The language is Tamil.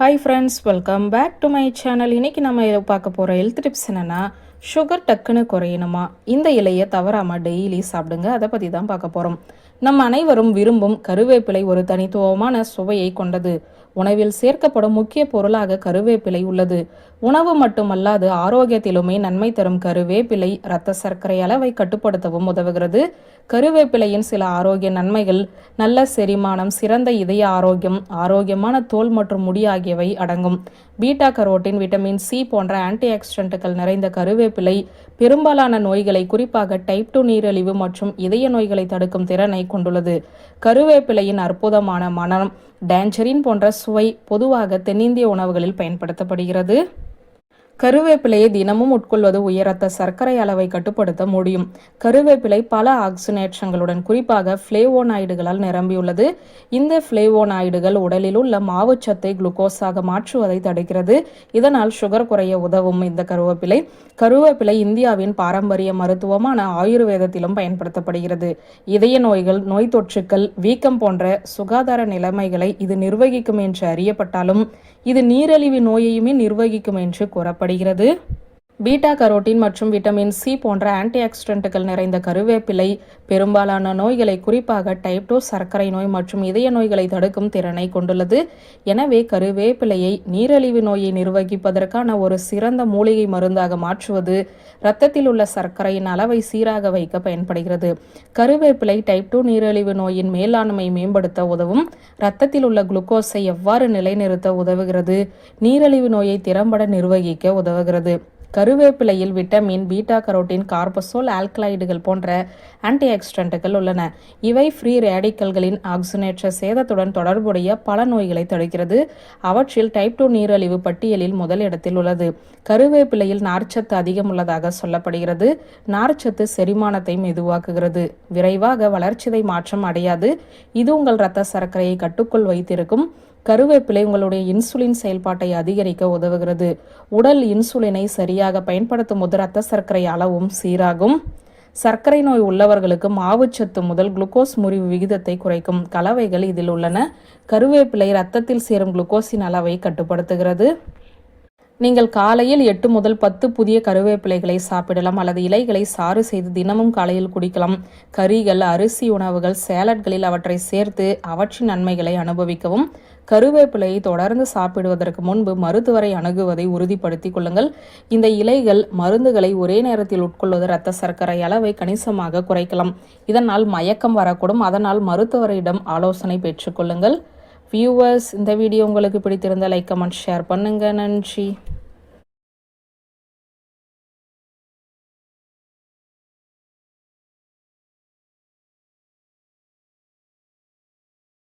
Hi friends welcome back to my channel இன்னைக்கு நம்ம இதை பார்க்க போகிற ஹெல்த் டிப்ஸ் என்னென்னா சுகர் டக்குன்னு குறையணுமா? இந்த இலையை தவறாமல் டெய்லி சாப்பிடுங்க. அதை பற்றி தான் பார்க்க போகிறோம் நம் அனைவரும் விரும்பும் கருவேப்பிலை ஒரு தனித்துவமான சுவையை கொண்டது. உணவில் சேர்க்கப்படும் முக்கிய பொருளாக கருவேப்பிலை உள்ளது. உணவு மட்டுமல்லாது ஆரோக்கியத்திலுமே நன்மை தரும் கருவேப்பிலை இரத்த சர்க்கரை அளவை கட்டுப்படுத்தவும் உதவுகிறது. கருவேப்பிலையின் சில ஆரோக்கிய நன்மைகள் நல்ல செரிமானம் சிறந்த இதய ஆரோக்கியம் ஆரோக்கியமான தோல் மற்றும் முடி ஆகியவை அடங்கும். பீட்டா கரோட்டின் விட்டமின் சி போன்ற ஆன்டிஆக்சிடென்ட்டுகள் நிறைந்த கருவேப்பிலை பெரும்பாலான நோய்களை குறிப்பாக டைப் டூ நீரிழிவு மற்றும் இதய நோய்களை தடுக்கும் திறனை கொண்டுள்ளது. கருவேப்பிலையின் அற்புதமான மனம் டேஞ்சரின் போன்ற சுவை பொதுவாக தென்னிந்திய உணவுகளில் பயன்படுத்தப்படுகிறது. கருவேப்பிலையை தினமும் உட்கொள்வது உயர் ரத்த சர்க்கரை அளவை கட்டுப்படுத்த முடியும். கருவேப்பிலை பல ஆக்சினேற்றங்களுடன் குறிப்பாக ஃப்ளேவோனாய்டுகளால் நிரம்பியுள்ளது. இந்த ஃப்ளேவோனாய்டுகள் உடலில் உள்ள மாவுச்சத்தை குளுக்கோஸாக மாற்றுவதை தடுக்கிறது. இதனால் சுகர் குறைய உதவும் இந்த கருவேப்பிலை. கருவேப்பிலை இந்தியாவின் பாரம்பரிய மருத்துவமான ஆயுர்வேதத்திலும் பயன்படுத்தப்படுகிறது. இதய நோய்கள் நோய் தொற்றுக்கள் வீக்கம் போன்ற சுகாதார நிலைமைகளை இது நிர்வகிக்கும் என்று அறியப்பட்டாலும் இது நீரிழிவு நோயையுமே நிர்வகிக்கும் என்று கூறப்படுகிறது. வழங்கப்படுகிறது பீட்டா கரோட்டின் மற்றும் விட்டமின் சி போன்ற ஆன்டிஆக்சிடென்ட்டுகள் நிறைந்த கருவேப்பிலை பெரும்பாலான நோய்களை குறிப்பாக டைப் டூ சர்க்கரை நோய் மற்றும் இதய நோய்களை தடுக்கும் திறனை கொண்டுள்ளது. எனவே கருவேப்பிலையை நீரழிவு நோயை நிர்வகிப்பதற்கான ஒரு சிறந்த மூலிகை மருந்தாக மாற்றுவது இரத்தத்தில் உள்ள சர்க்கரையின் அளவை சீராக வைக்க பயன்படுகிறது. கருவேப்பிலை டைப் டூ நீரிழிவு நோயின் மேலாண்மை மேம்படுத்த உதவும். இரத்தத்தில் உள்ள குளுக்கோஸை எவ்வாறு நிலைநிறுத்த உதவுகிறது? நீரிழிவு நோயை திறம்பட நிர்வகிக்க உதவுகிறது. கருவேப்பிலையில் விட்டமின் பீட்டா கரோட்டின் கார்பசோல் ஆல்கலைடுகள் போன்ற ஆன்டி ஆக்சிடென்ட்டுகள் உள்ளன. இவை ஃப்ரீ ரேடிக்கல்களின் ஆக்சினேற்ற சேதத்துடன் தொடர்புடைய பல நோய்களை தடுக்கிறது. அவற்றில் டைப் டூ நீரழிவு பட்டியலில் முதலிடத்தில் உள்ளது. கருவேப்பிலையில் நார்ச்சத்து அதிகம் உள்ளதாக சொல்லப்படுகிறது. நார்ச்சத்து செரிமானத்தை மெதுவாக்குகிறது. விரைவாக வளர்ச்சிதை மாற்றம் அடையாது. இது உங்கள் இரத்த சர்க்கரையை கட்டுக்குள் வைத்திருக்கும் கருவேப்பிலை உங்களுடைய இன்சுலின் செயல்பாட்டை அதிகரிக்க உதவுகிறது. உடல் இன்சுலினை சரியாக பயன்படுத்தும் போது ரத்த சர்க்கரை அளவும் சீராகும். சர்க்கரை நோய் உள்ளவர்களுக்கு மாவுச்சத்து முதல் குளுக்கோஸ் முறிவு விகிதத்தை குறைக்கும் கலவைகள் இதில் உள்ளன. கருவேப்பிலை ரத்தத்தில் சேரும் குளுக்கோஸின் அளவை கட்டுப்படுத்துகிறது. நீங்கள் காலையில் எட்டு முதல் பத்து புதிய கருவேப்பிலைகளை சாப்பிடலாம் அல்லது இலைகளை சாறு செய்து தினமும் காலையில் குடிக்கலாம். கறிகள் அரிசி உணவுகள் சேலட்களில் அவற்றை சேர்த்து அவற்றின் நன்மைகளை அனுபவிக்கவும். கருவேப்பிலையை தொடர்ந்து சாப்பிடுவதற்கு முன்பு மருத்துவரை அணுகுவதை உறுதிப்படுத்திக் கொள்ளுங்கள். இந்த இலைகள் மருந்துகளை ஒரே நேரத்தில் உட்கொள்வது இரத்த சர்க்கரை அளவை கணிசமாக குறைக்கலாம். இதனால் மயக்கம் வரக்கூடும். அதனால் மருத்துவரிடம் ஆலோசனை பெற்றுக்கொள்ளுங்கள் வியூவர்ஸ் இந்த வீடியோ உங்களுக்கு பிடித்திருந்த லைக் கமெண்ட் ஷேர் பண்ணுங்கள் நன்றி.